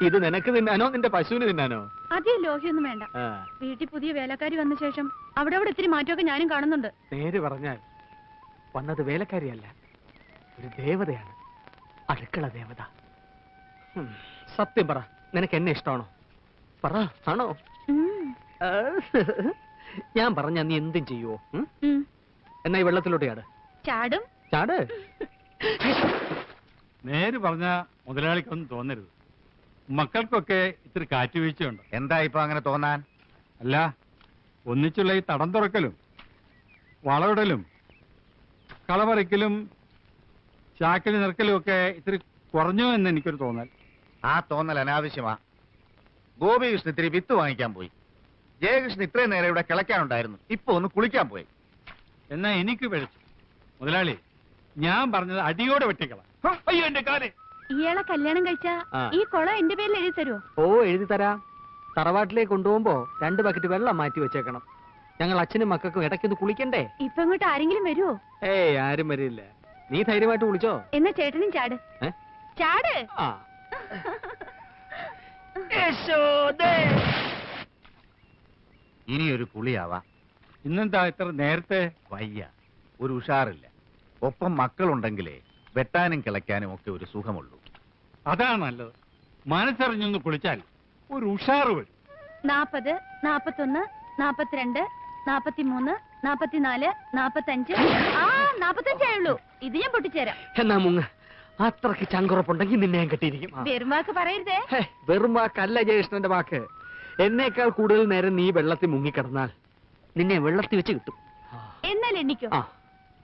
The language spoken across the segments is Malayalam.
ഇത് നിനക്ക് തിന്നാനോ? നിന്റെ പശുവിന് തിന്നാനോ? അതേ ലോഹിയൊന്നും വേണ്ട. ആ, വീട്ടിൽ പുതിയ വേലക്കാരി വന്ന ശേഷം അവിടെ അവിടെ ഇത്തിരി മാറ്റമൊക്കെ ഞാനും കാണുന്നുണ്ട്. നേര് പറഞ്ഞാൽ വന്നത് വേലക്കാരിയല്ല ഒരു ദേവതയാണ്. അടുക്കള ദേവത. ഉം, സത്യം പറ നിനക്ക് എന്നെ ഇഷ്ടമാണോ? പറ ആണോ? ഉം, ആ, ഞാൻ പറഞ്ഞ നീ എന്തും ചെയ്യുവോ? ഉം? ഉം. എന്നാ ഈ വെള്ളത്തിലോട്ട് ചാട്. ചാടും. ചാട്. നേര് പറഞ്ഞ മുതലാളിക്കൊന്നും തോന്നരുത്. മക്കൾക്കൊക്കെ ഇത്തിരി കാറ്റുവീഴ്ചയുണ്ട്. എന്താ ഇപ്പൊ അങ്ങനെ തോന്നാൻ? അല്ല ഒന്നിച്ചുള്ള ഈ തടം തുറക്കലും വളവിടലും കളപറിക്കലും ചാക്കിൽ നിറക്കലും ഒക്കെ ഇത്തിരി കുറഞ്ഞു എന്ന് എനിക്കൊരു തോന്നൽ. ആ തോന്നൽ അനാവശ്യമാ. ഗോപികൃഷ്ണൻ ഇത്തിരി വിത്ത് വാങ്ങിക്കാൻ പോയി. ജയകൃഷ്ണൻ ഇത്രയും നേരം ഇവിടെ കിളയ്ക്കാനുണ്ടായിരുന്നു. ഇപ്പൊ ഒന്ന് കുളിക്കാൻ പോയി. എന്നാ എനിക്ക് പിഴച്ചു മുതലാളി ഞാൻ പറഞ്ഞത് അടിയോടെ വെട്ടിക്കള. അയ്യോ എന്റെ കാൽ. ഇയാളെ കല്യാണം കഴിച്ചാ ആ. ഈ കുളം എന്റെ പേരിൽ എഴുതി തരുമോ ഓ എഴുതി തരാ. തറവാട്ടിലേക്ക് കൊണ്ടുപോകുമ്പോ രണ്ട് ബക്കറ്റ് വെള്ളം മാറ്റി വെച്ചേക്കണം. ഞങ്ങൾ അച്ഛനും മക്കൾക്കും ഇടയ്ക്കൊന്ന് കുളിക്കണ്ടേ? ഇപ്പൊ ഇങ്ങോട്ട് ആരെങ്കിലും വരുമോ ഏയ് ആരും വരില്ല. നീ ധൈര്യമായിട്ട് കുളിച്ചോ? എന്നാ ചേട്ടനും ചാട്. ഏ? ചാട്. ആ. ഇനി ഒരു കുളിയാവാ. ഇന്നെന്താ ഇത്ര നേരത്തെ? വയ്യ. ഒരു ഉഷാറില്ല. ഒപ്പം മക്കളുണ്ടെങ്കിലേ വെട്ടാനും കിളയ്ക്കാനും ഒക്കെ ഒരു സുഖമുള്ളൂ. അതാണ് നല്ലത്. മനസ്സറിഞ്ഞൊന്ന് കുളിച്ചാൽ ഒരു ഉഷാറ് വരും. നാപ്പത് നാപ്പത്തൊന്ന് നാപ്പത്തിരണ്ട് നാപ്പത്തിമൂന്ന് നാപ്പത്തിനാല് നാപ്പത്തഞ്ച്. ആ നാപ്പത്തഞ്ചേ ഉള്ളൂ. ഇത് ഞാൻ പൊട്ടിച്ചേരാം. എന്നാ മുങ്ങ. അത്രയ്ക്ക് ചങ്കുറപ്പുണ്ടെങ്കിൽ നിന്നെ ഞാൻ കെട്ടിയിരിക്കും. ആ. വെറുമാക്ക് പറയരുതേ. ഹേ, വെറും വാക്കല്ല ജയകൃഷ്ണന്റെ വാക്ക്. എന്നേക്കാൾ കൂടുതൽ നേരം നീ വെള്ളത്തിൽ മുങ്ങിക്കിടന്നാൽ നിന്നെ വെള്ളത്തിൽ വെച്ച് കിട്ടും. എന്നാൽ എണ്ണിക്കോ. ആ.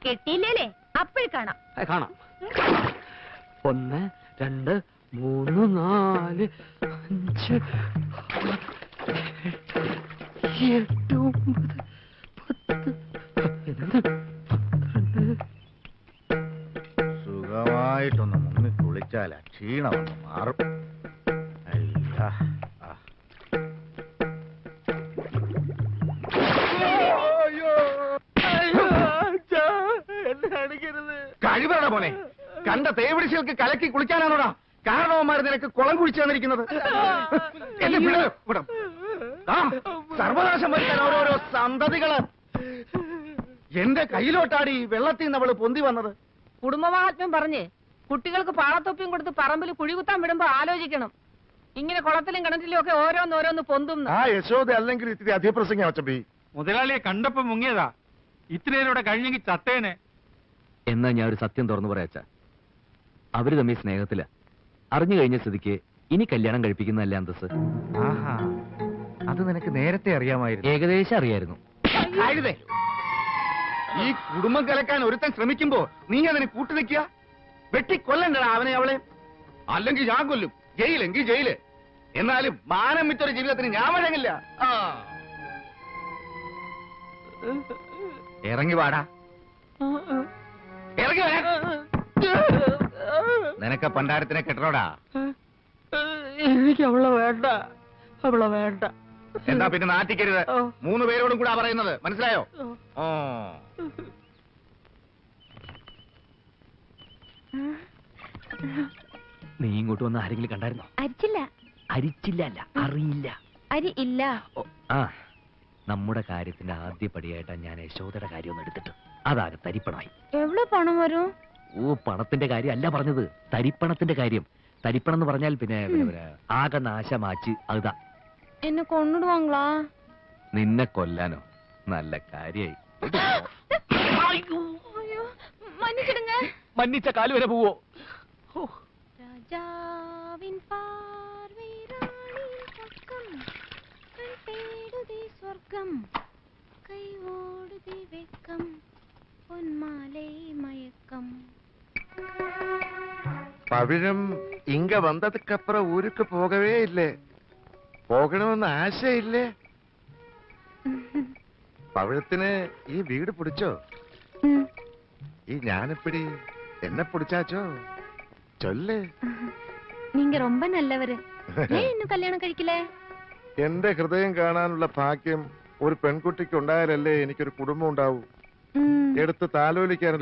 കെട്ടിയില്ലേ അപ്പോൾ കാണാം. ആ, കാണാം. ഒന്ന് രണ്ട് മൂന്ന് നാല് അഞ്ച് എട്ട് ഒമ്പത് പത്ത് സുഖമായിട്ടൊന്ന് മുങ്ങി കുളിച്ചാൽ ക്ഷീണമൊന്ന് മാറും. കഴിവാണ് പോലെ കണ്ട തേവിടിശകൾക്ക് കലക്കി കുളിക്കാനാണോടാ? കാരണവന്മാർ നിനക്ക് കുളം കുഴിച്ചു തന്നിരിക്കുന്നത്. എന്നെ പിള്ളേർ ഇവിടെ. ആ, സർവനാശം വരുത്താൻ ഓരോരോ സന്തതികൾ. എന്റെ കയ്യിലോട്ടാടി ഈ വെള്ളത്തിൽ നിന്ന് അവൾ പൊന്തി വന്നത്. കുടുംബമാഹാത്മ്യം പറഞ്ഞ് കുട്ടികൾക്ക് പാളത്തൊപ്പിയും കൊടുത്ത് പറമ്പിൽ കുഴികുത്താൻ വിടുമ്പോ ആലോചിക്കണം. ഇങ്ങനെ കുളത്തിലും കിണറ്റിലും ഒക്കെ ഓരോന്നോരോന്ന് പൊന്തും ആ യശോദ അല്ലെങ്കിൽ ഇത്തിരി അധിപ്രസംഗം അച്ചമ്പി മുതലാളിയെ കണ്ടപ്പോ മുങ്ങിയതാ. ഇത്രയിലൂടെ കഴിഞ്ഞെങ്കിൽ ചത്തേനെ. എന്നാ ഞാൻ ഒരു സത്യം തുറന്നു പറയാച്ച അവർ തമ്മിൽ സ്നേഹത്തില. അറിഞ്ഞു കഴിഞ്ഞ സ്ഥിതിക്ക് ഇനി കല്യാണം കഴിപ്പിക്കുന്നതല്ല അന്തസ് ആഹാ അത് നിനക്ക് നേരത്തെ അറിയാമായിരുന്നു. ഏകദേശം അറിയായിരുന്നു. ഈ കുടുംബം കലക്കാൻ ഒരുത്തൻ ശ്രമിക്കുമ്പോ നീ അതിന് കൂട്ടു നിൽക്കുക? വെട്ടിക്കൊല്ലണ്ടടാ അവനെ അവളെ. അല്ലെങ്കിൽ ഞാൻ കൊല്ലും. ജയിലെങ്കിൽ ജയിൽ. എന്നാലും മാനം വിറ്റൊരു ജീവിതത്തിന് ഞാൻ വഴങ്ങില്ല. ആ. ഇറങ്ങി വാടാ. ഇറങ്ങി വരാൻ നിനക്ക് പണ്ടാരത്തിനെ കെട്ടണോടാ? എനിക്ക് അവളെ വേണ്ട. അവളെ വേണ്ട. എന്താ പിന്നെ നാട്ടിക്കരുത്. മൂന്ന് പേരോടും കൂടാ പറയുന്നത്. മനസ്സിലായോ? ഓ. നീ ഇങ്ങോട്ട് വന്ന് ആരെങ്കിലും കണ്ടായിരുന്നോ? അരിച്ചില്ല. അരിച്ചില്ല അല്ല അറിയില്ല. അരി ഇല്ല. ആ. നമ്മുടെ കാര്യത്തിന്റെ ആദ്യ പടിയായിട്ടാണ് ഞാൻ യശോദയുടെ കാര്യം ഒന്ന് എടുത്തിട്ട്. അതാകെ തരിപ്പണമായി. എവിടെ പണം വരും? ഓ പണത്തിന്റെ കാര്യം അല്ല പറഞ്ഞത്. തരിപ്പണത്തിന്റെ കാര്യം. തരിപ്പണം എന്ന് പറഞ്ഞാൽ പിന്നെ ആകെ നാശമാച്ച് അതാ. എന്നെ കൊണ്ടുവാങ്ങളാ നിന്നെ കൊല്ലാനോ? നല്ല കാര്യായി. മന്നിച്ച കാൽ വരെ പോവോ. രാജാവിൻ സ്വർഗം. കൈ വെക്കം. പൊന്മാലേ മയക്കം. പവിഴം ഇങ്ക வந்ததுக்கு ഊരുക്ക് പോകവേ போகவே പോകണമെന്ന് ആശയില്ലേ? പവിഴത്തിന് ഈ വീട് പിടിച്ചോ? ഈ ഞാനിപ്പിടി എന്നെ പിടിച്ചാച്ചോ? ചൊല്ലേ. നീങ്ക ரொம்ப നല്ലവര്. എന്നും കല്യാണം കഴിക്കില്ലേ? എന്റെ ഹൃദയം കാണാനുള്ള ഭാഗ്യം ഒരു പെൺകുട്ടിക്ക് ഉണ്ടായാലല്ലേ എനിക്കൊരു കുടുംബം ഉണ്ടാവൂ. എടുത്ത് താലോലിക്കാൻ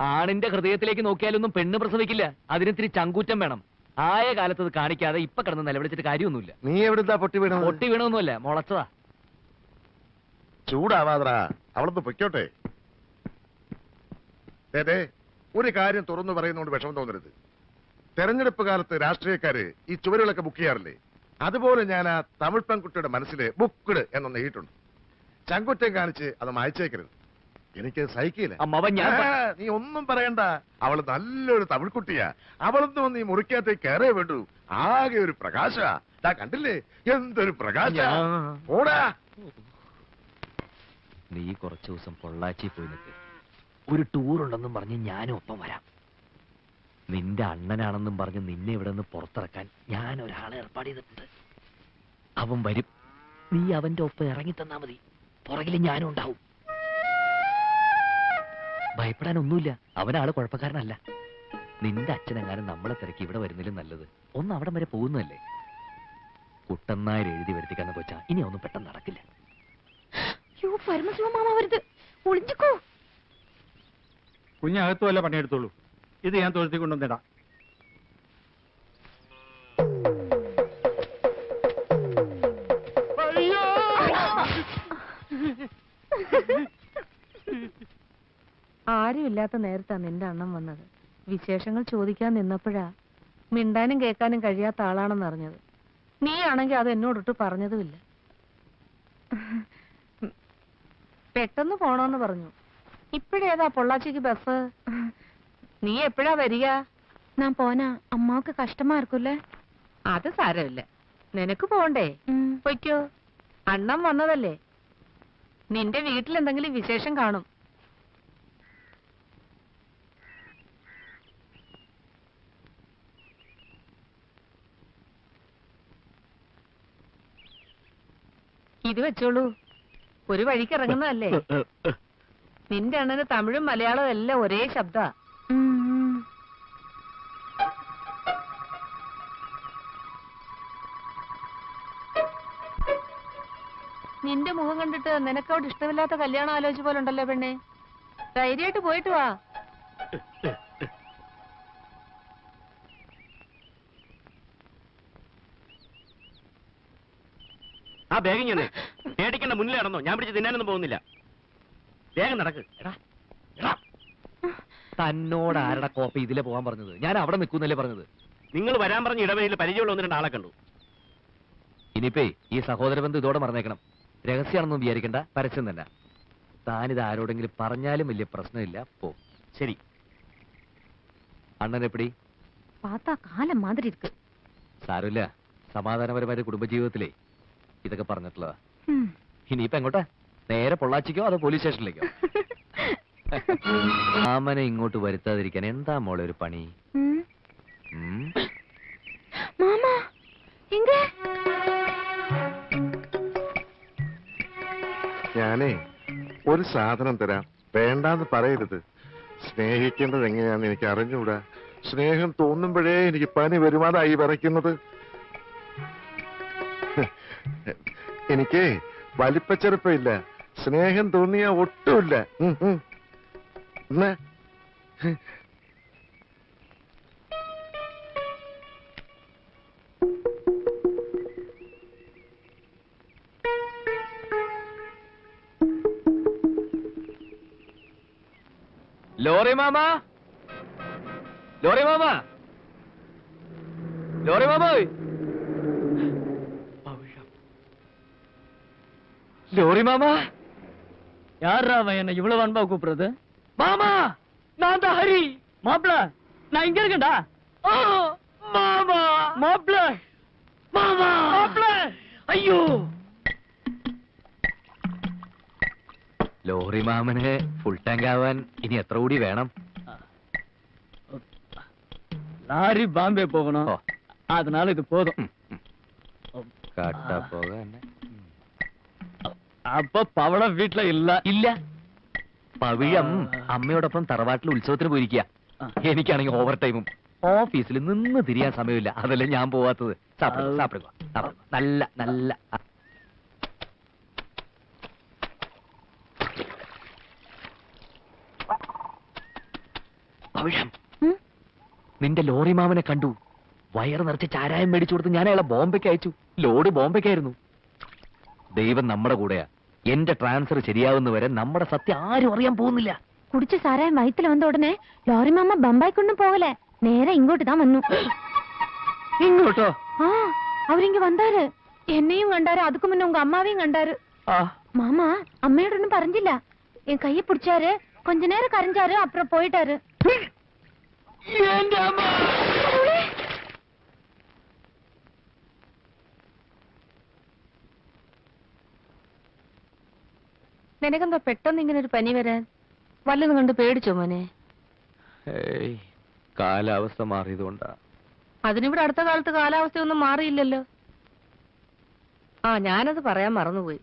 ആണിന്റെ ഹൃദയത്തിലേക്ക് നോക്കിയാലൊന്നും പെണ്ണ് പ്രസവിക്കില്ല. അതിനിത്തിരി ചങ്കൂറ്റം വേണം. ആയ കാലത്ത് അത് കാണിക്കാതെ ഇപ്പൊ കിടന്ന് നിലവിളിച്ചിട്ട് കാര്യമൊന്നുമില്ല. നീ എവിടുന്നാ പൊട്ടി വീണത്? പൊട്ടി വീണൊന്നുമല്ല മുളച്ചതാ. ചൂടാവാതറാ. അവളൊന്ന് പൊയ്ക്കോട്ടെ. ഒരു കാര്യം തുറന്നു പറയുന്നതുകൊണ്ട് വിഷമം തോന്നരുത്. തെരഞ്ഞെടുപ്പ് കാലത്ത് രാഷ്ട്രീയക്കാര് ഈ ചുവരുകളൊക്കെ ബുക്ക് ചെയ്യാറില്ലേ? അതുപോലെ ഞാൻ ആ തമിഴ് പെൺകുട്ടിയുടെ മനസ്സിൽ ബുക്ക്ഡ് എന്നൊന്ന് എഴുതിയിട്ടുണ്ട്. ചങ്കുറ്റം കാണിച്ച് അത് മായച്ചേക്കരുത്. എനിക്ക് സഹിക്കില്ല. അമ്മവൻ ഞാൻ നീ ഒന്നും പറയണ്ട. അവൾ നല്ലൊരു തമിഴ് കുട്ടിയാ അവളൊന്നും നീ ഈ മുറിക്കകത്തേക്ക് കയറേ വേണ്ടു? ആകെ ഒരു പ്രകാശ. കണ്ടില്ലേ? എന്തൊരു പ്രകാശ. ഞാ- ഓടാ നീ കുറച്ചു ദിവസം പൊള്ളാച്ചി പോയി നിൽക്ക് ഒരു ടൂർ ഉണ്ടെന്നും പറഞ്ഞ് ഞാനും ഒപ്പം വരാം. നിന്റെ അണ്ണനാണെന്നും പറഞ്ഞ് നിന്നെ ഇവിടെ നിന്ന് പുറത്തിറക്കാൻ ഞാൻ ഒരാളെ ഏർപ്പാട് ചെയ്തിട്ടുണ്ട്. അവൻ വരും. നീ അവന്റെ ഒപ്പം ഇറങ്ങി തന്നാ മതി. പുറകിൽ ഞാനും ഉണ്ടാവും. ഭയപ്പെടാനൊന്നുമില്ല. അവനാൾ കുഴപ്പക്കാരനല്ല. നിന്റെ അച്ഛനെങ്ങാനും നമ്മളെ തിരക്കി ഇവിടെ വരുന്നതിലും നല്ലത്. ഒന്ന് അവിടം വരെ പോകുന്നതല്ലേ? കുട്ടന്നാർ എഴുതി വരുത്തിക്കാന്ന് കൊച്ച ഇനി ഒന്നും പെട്ടെന്ന് നടക്കില്ല. കുഞ്ഞകത്തു വല്ല പണിയെടുത്തോളൂ. ഇത് ഞാൻ തൊഴുത്തി കൊണ്ടുവന്നിടാം. അയ്യോ. ആരുമില്ലാത്ത നേരത്താണ് നിന്റെ അണ്ണം വന്നത്. വിശേഷങ്ങൾ ചോദിക്കാൻ നിന്നപ്പോഴാ മിണ്ടാനും കേൾക്കാനും കഴിയാത്ത ആളാണെന്ന് അറിഞ്ഞത്. നീ ആണെങ്കിൽ അത് എന്നോടൊട്ട് പറഞ്ഞതുമില്ല. പെട്ടെന്ന് പോണോന്ന് പറഞ്ഞു. ഇപ്പോഴേതാ പൊള്ളാച്ചിക്ക് ബസ് നീ എപ്പോഴാ വരിക? ഞാൻ പോനാ അമ്മാവക്ക് കഷ്ടമായിരിക്കൂല്ലേ അത് സാരമില്ല. നിനക്ക് പോണ്ടേ? പൊയ്ക്കോ. അണ്ണം വന്നതല്ലേ? നിന്റെ വീട്ടിൽ എന്തെങ്കിലും വിശേഷം കാണും. ഇത് വെച്ചോളൂ. ഒരു വഴിക്ക് ഇറങ്ങുന്നതല്ലേ? നിന്റെ അണ്ണന് തമിഴും മലയാളവും എല്ലാം ഒരേ ശബ്ദ. നിന്റെ മുഖം കണ്ടിട്ട് നിനക്കവിടെ ഇഷ്ടമില്ലാത്ത കല്യാണം ആലോചിച്ച പോലെ ഉണ്ടല്ലോ പെണ്ണെ. ധൈര്യമായിട്ട് പോയിട്ട് വാ. ആ ബാഗിങ്ങനെ പേടിക്കണ്ട മുന്നിൽ നടന്നോ ഞാൻ പിടിച്ച് തിന്നാനൊന്നും പോകുന്നില്ല വേഗം നടക്ക് എടാ എടാ തന്നോട് ആരുടെ കോപ്പി ഇതിലെ പോകാൻ പറഞ്ഞത് ഞാൻ അവിടെ നിൽക്കുന്നല്ലേ പറഞ്ഞത് നിങ്ങൾ വരാൻ പറഞ്ഞ ഇടവഴിയിൽ പരിചയമുള്ള ഒന്ന് രണ്ട് ആളെ കണ്ടു ഇനിയിപ്പേ ഈ സഹോദര ബന്ധം ഇതോടെ മറന്നേക്കണം രഹസ്യമാണെന്നും വിചാരിക്കണ്ട പരസ്യം തന്നെ താനിത് ആരോടെങ്കിലും പറഞ്ഞാലും വലിയ പ്രശ്നമില്ല പോ ശരി അണ്ണൻ എപ്പടി பார்த்தா காலம் மாதிரி இருக்கு സാരമില്ല സമാധാനപരമായ കുടുംബജീവിതത്തിലേ ഇതൊക്കെ പറഞ്ഞിട്ടുള്ളതാ ம். ഇനിയിപ്പോ എങ്ങോട്ടാ? നേരെ പൊള്ളാച്ചിക്കോ അതോ പോലീസ് സ്റ്റേഷനിലേക്കോ ആമനെ ഇങ്ങോട്ട് വരുത്താതിരിക്കാൻ എന്താ മോളെ ഒരു പണി? ഞാനേ ഒരു സാധനം തരാം. വേണ്ടാന്ന് പറയരുത്. സ്നേഹിക്കേണ്ടത് എങ്ങനെയാന്ന് എനിക്ക് അറിഞ്ഞുകൂടാ. സ്നേഹം തോന്നുമ്പോഴേ എനിക്ക് പനി വരുമാതായി വിറയ്ക്കുന്നത്. എനിക്ക് വലിപ്പച്ചെറുപ്പമില്ല സ്നേഹം തോന്നിയ ഒട്ടുമില്ല. ലോറി മാമ? ലോറി മാമ? ലോറി മാമ ലോറി மாமா யாரா அவன் என்ன இவ்வளவு அன்பா கூப்பிடுறது மாமா நான் தான் ஹரி மாப்பிள நான் இங்க இருக்கேன்டா ஆ, மாமா மாப்பிள மாமா மாப்பிள അയ്യോ ലോറി മാമന് ഫുൾ ടാങ്ക് ആവാൻ ഇനി എത്ര കൂടി വേണം லாரி பாம்பே போகணும் ஓ. அதனால இது போதும் കട്ട പോകാൻ അപ്പൊ പവള വീട്ടിലില്ല ഇല്ല. ഇല്ല. പവിഴം അമ്മയോടൊപ്പം തറവാട്ടിൽ ഉത്സവത്തിന് പോയിരിക്കുക എനിക്കാണെങ്കിൽ ഓവർ ടൈമും ഓഫീസിൽ നിന്ന് തിരിയാൻ സമയമില്ല. അതല്ലേ ഞാൻ പോവാത്തത്. സാപ്പിടുക സാപ്പിടുക നല്ല നല്ല. നിന്റെ ലോറി മാമനെ കണ്ടു. വയറ് നിറച്ച് ചാരായം മേടിച്ചു കൊടുത്ത് ഞാൻ അയാളെ ബോംബെക്ക് അയച്ചു. ലോഡ് ബോംബെക്കായിരുന്നു. ദൈവം നമ്മുടെ കൂടെയാ. എന്റെ ട്രാൻസ്ഫർ ശരിയാവുന്നവരെ നമ്മുടെ സത്യം ആരും അറിയാൻ പോകുന്നില്ല. കുടിച്ച സാരായ വയത്തിൽ വന്ന ഉടനെ ലോറിമാമ്മ ബമ്പായിക്കൊണ്ടും പോകലേ നേരെ ഇങ്ങോട്ട് താ വന്നു. ഇങ്ങോട്ടോ? ആ അവരിങ്ക വന്നാര്? എന്നെയും കണ്ടാര് അതുക്ക് മുന്നേ ഉങ്ക അമ്മാവേയും കണ്ടാര്. മാമ അമ്മയോടൊന്നും പറഞ്ഞില്ല. എൻ കയ്യെ പിടിച്ചാര് കൊഞ്ച നേരം കരഞ്ചാര് അപ്പുറം പോയിട്ടാര്. എന്റെ അമ്മ! നിനക്കെന്താ പെട്ടെന്ന് ഇങ്ങനെ ഒരു പനി വരാൻ? വല്ലതും കണ്ട് പേടിച്ചോ മോനെ? കാലാവസ്ഥ മാറിയതുകൊണ്ടാ. അതിനിവിടെ അടുത്ത കാലത്ത് കാലാവസ്ഥയൊന്നും മാറിയില്ലല്ലോ. ആ ഞാനത് പറയാൻ മറന്നുപോയി.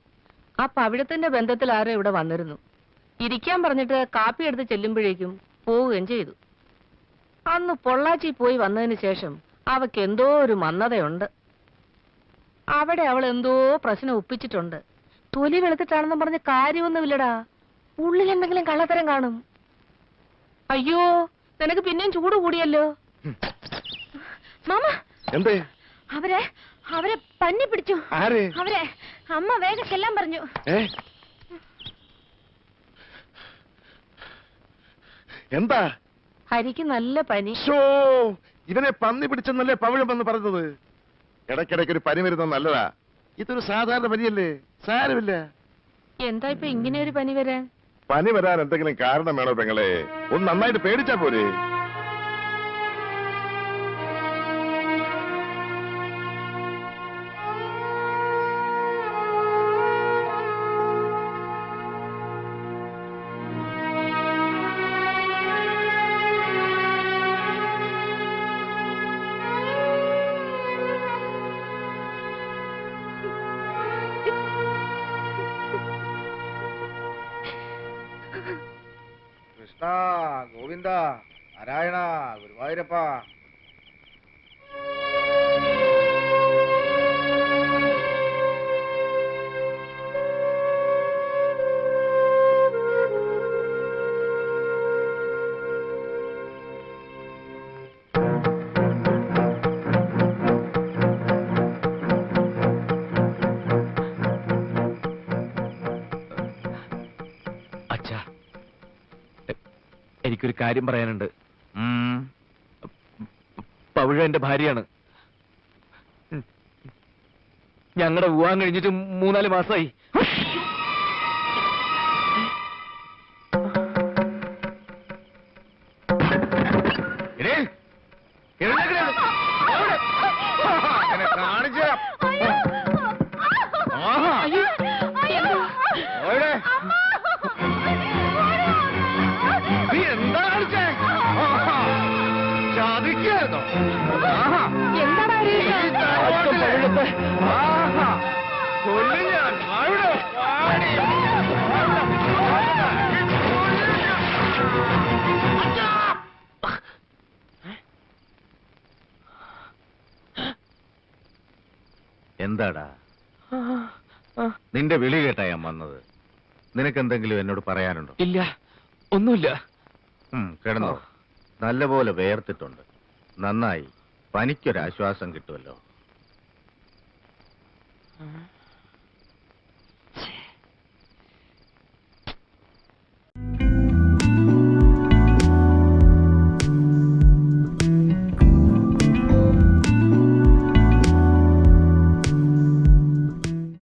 ആ പവിഴത്തിന്റെ ബന്ധത്തിൽ ആരോ ഇവിടെ വന്നിരുന്നു. ഇരിക്കാൻ പറഞ്ഞിട്ട് കാപ്പി എടുത്ത് ചെല്ലുമ്പോഴേക്കും പോവുകയും ചെയ്തു. അന്ന് പൊള്ളാച്ചി പോയി വന്നതിന് ശേഷം അവക്ക് എന്തോ ഒരു മന്നതയുണ്ട് അവിടെ അവൾ എന്തോ പ്രശ്നം ഒപ്പിച്ചിട്ടുണ്ട്. തൊലി വെളുത്തിട്ടാണെന്നും പറഞ്ഞ് കാര്യമൊന്നുമില്ലടാ. ഉള്ളിൽ എന്തെങ്കിലും കള്ളത്തരം കാണും. അയ്യോ നിനക്ക് പിന്നെയും ചൂട് കൂടിയല്ലോ. എന്തേ? അവരെ അവരെ പന്നി പിടിച്ചു. അവരെ അമ്മ വേഗം പറഞ്ഞു. എന്താ? ഹരിക്ക് നല്ല പനി. ഇവനെ പന്നി പിടിച്ചെന്നല്ലേ പവിഴം എന്ന് പറഞ്ഞത്. ഇടയ്ക്കിടയ്ക്ക് ഒരു പനി വരുന്നത് നല്ലതാ. ഇതൊരു സാധാരണ പനിയല്ലേ? സാരമില്ല. എന്താ ഇപ്പൊ ഇങ്ങനെ ഒരു പനി വരാൻ? പനി വരാൻ എന്തെങ്കിലും കാരണം വേണോ പെങ്ങളെ? ഒന്ന് നന്നായിട്ട് പേടിച്ചാ പോരെ. നാരായണ ഗുരുവായൂരപ്പ എനിക്കൊരു കാര്യം പറയാനുണ്ട്. പവിഴ എന്റെ ഭാര്യയാണ്. ഞങ്ങളുടെ വിവാഹം കഴിഞ്ഞിട്ട് മൂന്നാൽ മാസമായി എന്താടാ നിന്റെ വിളി കേട്ടാ ഞാൻ വന്നത്. നിനക്കെന്തെങ്കിലും എന്നോട് പറയാനുണ്ടോ? ഇല്ല. ഒന്നുമില്ല. കിടന്നോ. നല്ലപോലെ വേർത്തിട്ടുണ്ട്. നന്നായി പനിക്കൊരാശ്വാസം കിട്ടുമല്ലോ.